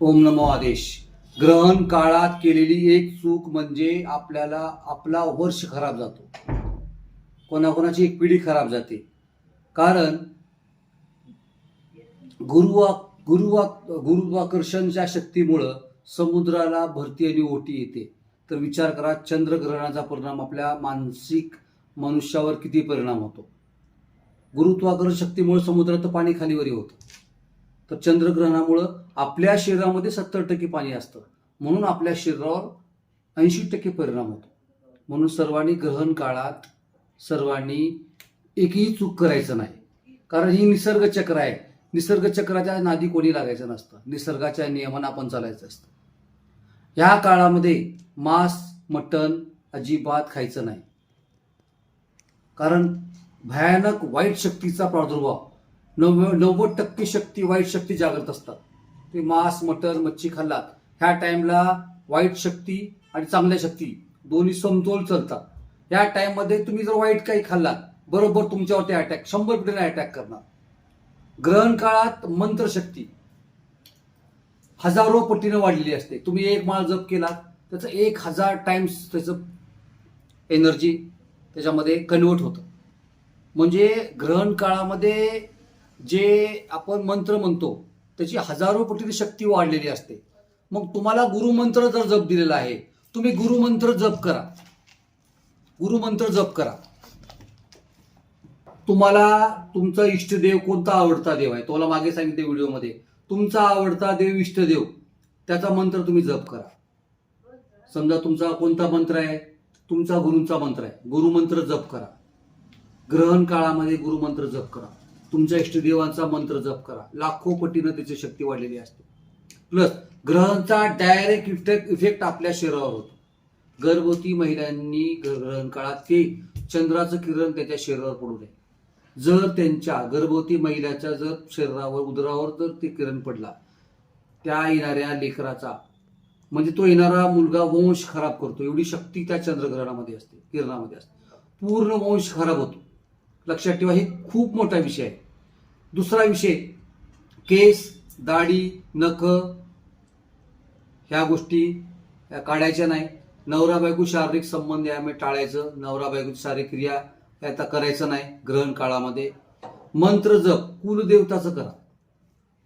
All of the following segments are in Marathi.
ओम नमो आदेश. ग्रहण काळात केलेली एक चूक म्हणजे आपल्याला आपला वर्ष खराब जातो. कोणाकोणाची एक पिढी खराब जाते. कारण गुरुवा गुरुवा गुरुत्वाकर्षणच्या शक्तीमुळं समुद्राला भरती आणि ओटी येते. तर विचार करा चंद्रग्रहणाचा परिणाम आपल्या मानसिक मनुष्यावर किती परिणाम होतो? गुरुत्वाकर्षण शक्तीमुळे समुद्रात पाणी खालीवरी होतं. तर चंद्रग्रहणामुळं आपल्या शरीरामध्ये सत्तर टक्के पाणी असतं. म्हणून आपल्या शरीरावर ऐंशी टक्के परिणाम होतो. म्हणून सर्वांनी ग्रहण काळात सर्वांनी एकही चूक करायचं नाही. कारण ही निसर्ग चक्र आहे. निसर्ग चक्राच्या नादी कोणी लागायचं नसतं. निसर्गाच्या नियमानं आपण चालायचं असतं. ह्या काळामध्ये मांस मटण अजिबात खायचं नाही. कारण भयानक वाईट शक्तीचा प्रादुर्भाव नव्व नव्वद टक्के शक्ती वाईट शक्ती जागृत असतात. ते मांस मटर मच्छी खाल्लात. ह्या टाइमला वाईट शक्ती आणि चांगल्या शक्ती दोन्ही समतोल चालतात. या टाइममध्ये तुम्ही जर वाईट काही खाल्लात बरोबर तुमच्यावरती अटॅक शंभर पटीने अटॅक करणार. ग्रहण काळात मंत्रशक्ती हजारो पटीने वाढलेली असते. तुम्ही एक माळ जप केला त्याचं एक हजार टाइम्स त्याचं एनर्जी त्याच्यामध्ये कन्वर्ट होतं. म्हणजे ग्रहण काळामध्ये जे आपण मंत्र म्हणतो त्याची हजारो पटीने शक्ती वाढलेली असते. मग तुम्हाला गुरुमंत्र जर जप दिलेला आहे तुम्ही गुरुमंत्र जप करा. गुरुमंत्र जप करा. तुम्हाला तुमचा इष्टदेव कोणता आवडता देव आहे? तुम्हाला मागे सांगितले व्हिडिओमध्ये. तुमचा आवडता देव इष्टदेव त्याचा मंत्र तुम्ही जप करा. समजा तुमचा कोणता मंत्र आहे? तुमचा गुरूंचा मंत्र आहे. गुरुमंत्र जप करा. ग्रहण काळामध्ये गुरुमंत्र जप करा. तुमच्या इष्टदेवांचा मंत्र जप करा. लाखो पटीनं त्याची शक्ती वाढलेली असते. प्लस ग्रहणचा डायरेक्ट इफेक्ट इफेक्ट आपल्या शरीरावर होतो. गर्भवती महिलांनी ग्रहण काळात ते चंद्राचं किरण त्याच्या शरीरावर पडू नये. जर त्यांच्या गर्भवती महिलाच्या जर शरीरावर उदरावर जर ते किरण पडला त्या येणाऱ्या लेकराचा म्हणजे तो येणारा मुलगा वंश खराब करतो. एवढी शक्ती त्या चंद्रग्रहणामध्ये असते किरणामध्ये असते. पूर्ण वंश खराब होतो. लक्षात ठेवा हे खूप मोठा विषय आहे. दुसरा विषय केस दाढी नख ह्या गोष्टी काढायच्या नाही. नवरा बायको शारीरिक संबंध आम्ही टाळायचं नवरा बायकोची शारीरिक क्रिया आता करायचं नाही ग्रहण काळामध्ये. मंत्र जप कुलदेवताचं करा.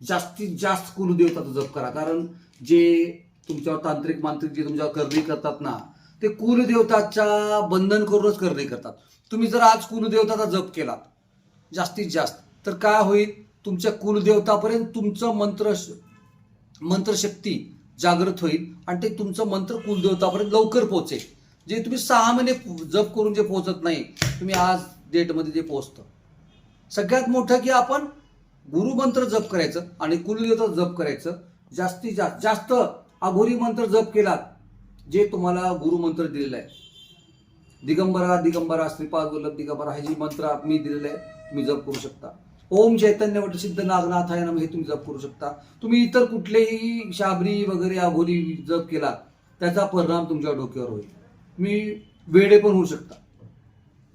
जास्तीत जास्त कुलदेवताचं जप करा. कारण जे तुमच्यावर तांत्रिक मांत्रिक जे तुमच्यावर करणी करतात ना ते कुलदेवताच्या बंधन करूनच करणी करतात. तुम्ही जर आज कुलदेवताचा जप केला जास्तीत जास्त तर काय होईल? तुमच्या कुलदेवतापर्यंत तुमचं मंत्र मंत्रशक्ती जागृत होईल आणि ते तुमचं मंत्र कुलदेवतापर्यंत लवकर पोहोचेल. जे तुम्ही सहा महिने जप करून जे पोहोचत नाही तुम्ही आज डेटमध्ये जे पोहोचतं. सगळ्यात मोठं की आपण गुरुमंत्र जप करायचं आणि कुलदेवता जप करायचं. जास्तीत जास्त जास्त अघोरी मंत्र जप केलात जे तुम्हाला गुरुमंत्र दिलेलं आहे. दिगंबरा दिगंबरा श्रीपाद वल्लभ दिगंबरा हे जे मंत्र मी दिलेलं आहे तुम्ही जप करू शकता. ओम चैतन्य वट सिद्ध नागनाथाय नम हे तुम्ही जप करू शकता. तुम्ही इतर कुठलेही शाबरी वगैरे अघोरी जप केला त्याचा परिणाम तुमच्या डोक्यावर होईल. मी वेडे पण होऊ शकता.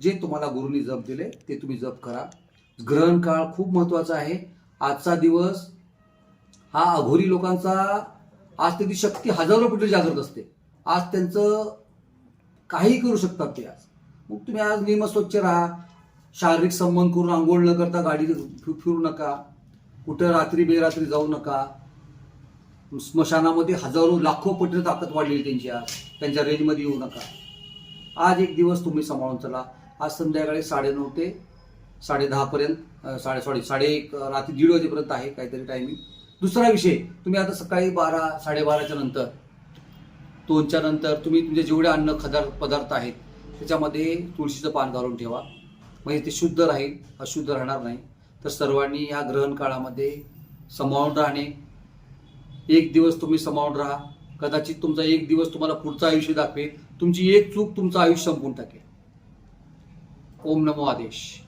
जे तुम्हाला गुरुनी जप दिले ते तुम्ही जप करा. ग्रहण काळ खूप महत्त्वाचा आहे. आजचा दिवस हा अघोरी लोकांचा आज त्याची शक्ती हजारो पटी जागृत असते. आज त्यांचं काही करू शकतात ते आज. मग तुम्ही आज नियम स्वच्छ राहा. शारीरिक संबंध करून आंघोळ न करता गाडी फिरू नका. कुठं रात्री बेरात्री जाऊ नका. स्मशानामध्ये हजारो लाखो पटीने ताकद वाढलेली त्यांची आज. त्यांच्या रेंजमध्ये येऊ नका. आज एक दिवस तुम्ही सांभाळून चला. आज संध्याकाळी साडेनऊ ते साडे दहापर्यंत साडे सॉरी साडे एक रात्री दीड वाजेपर्यंत आहे काहीतरी टायमिंग दुसरा विषय तुम्ही आता सकाळी बारा साडेबाराच्या नंतर दोनच्या नंतर तुम्ही तुमचे जेवढे अन्न खदार पदार्थ आहेत त्याच्यामध्ये तुळशीचं पान घालून ठेवा. म्हणजे ते शुद्ध राहील अशुद्ध राहणार नाही. तर सर्वांनी या ग्रहण काळामध्ये समावून राहणे. एक दिवस तुम्ही समावून राहा. कदाचित तुमचा एक दिवस तुम्हाला पुढचं आयुष्य दाखवेल. तुमची एक चूक तुमचं आयुष्य संपून टाकेल. ओम नमो आदेश.